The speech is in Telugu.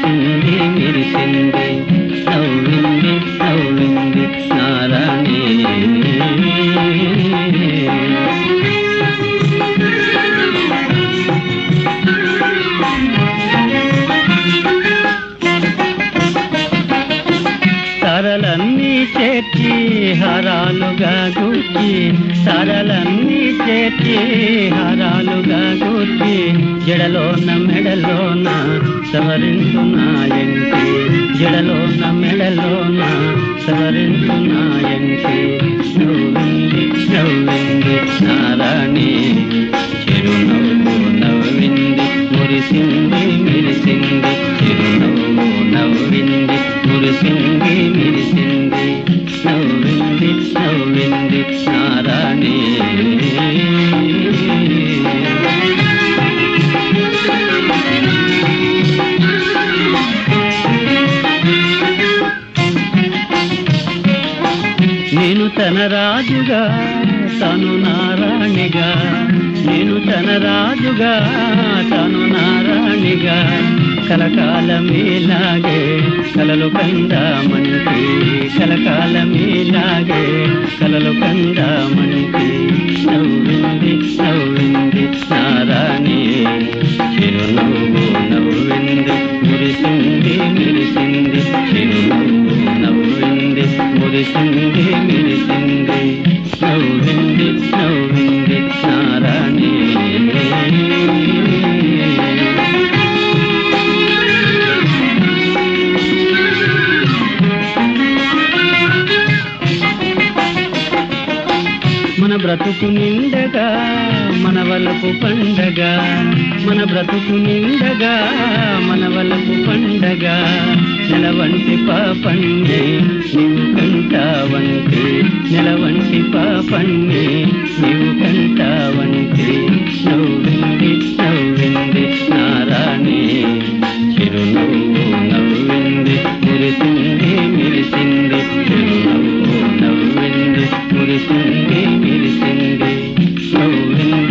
singing, it is singing, snowing, snowing, snowing. చేర్చి హరాలుగా గుర్చి సరళన్నీ చేర్చి హరాలుగా గుర్చి జడలోన మెడలోన సవరించున్నాయంటి జడలోన మెడలోన సవరించున్నాయంటి నవ్వింది నవ్వింది నారాణి. చిరునవ్వు నవ్వింది మురిసింది మిరిసింది. చిరునవ్వు నవ్వింది మురిసింది నవ్వింది నారాణి నేను తన రాజుగా తను నారాణిగా నేను తన రాజుగా తను నారాణిగా కలకాలమేలాగే కలలు కందామంటే కలకాలమీలాగే కలలు కందామంటి నవ్వింది నవ్వింది నారాణి చిరునవ్వు నవ్వింది మురిసింది మిరిసింది. చిరునవ్వు నవ్వింది మురిసింది మిరిసింది. బ్రతుకు నిండగా మన వలపు పండగ మన బ్రతుకు నిండగా మన వలపు పండగ. నెలవంటి పాపన్నే నీవు కంటావంటే నెలవంటి పాపన్నే నీవు కంటావంటే నవ్వింది నవ్వింది మిరిసింది